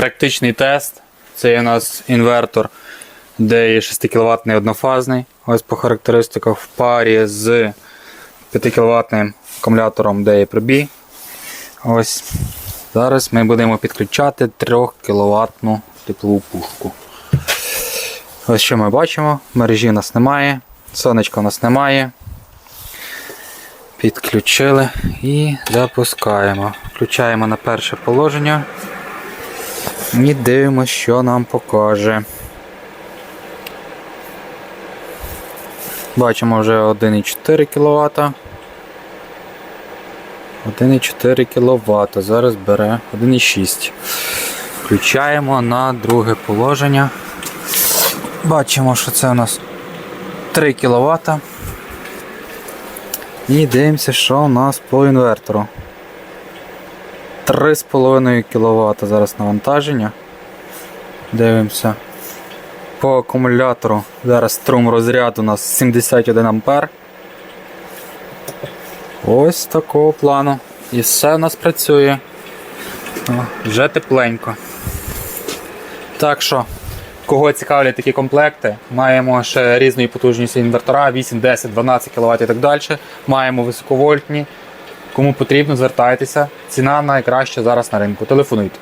Практичний тест. Це у нас інвертор, де є 6 кВт однофазний. Ось по характеристиках в парі з 5 кВт акумулятором, де є. Ось. Зараз ми будемо підключати 3 кВт теплову пушку. Ось що ми бачимо. Мережі у нас немає, сонечка у нас немає. Підключили і запускаємо. Включаємо на перше положення. І дивимося, що нам покаже. Бачимо вже 1,4 кВт. 1,4 кВт. Зараз бере 1,6. Включаємо на друге положення. Бачимо, що це у нас 3 кВт. І дивимося, що у нас по інвертору. 3,5 кВт зараз навантаження. Дивимося. По акумулятору зараз струм розряду у нас 71 А. Ось такого плану. І все у нас працює. О, вже тепленько. Так що, кого цікавлять такі комплекти, маємо ще різної потужності інвертора 8, 10, 12 кВт і так далі. Маємо високовольтні. Кому потрібно, звертайтеся. Ціна найкраща зараз на ринку. Телефонуйте.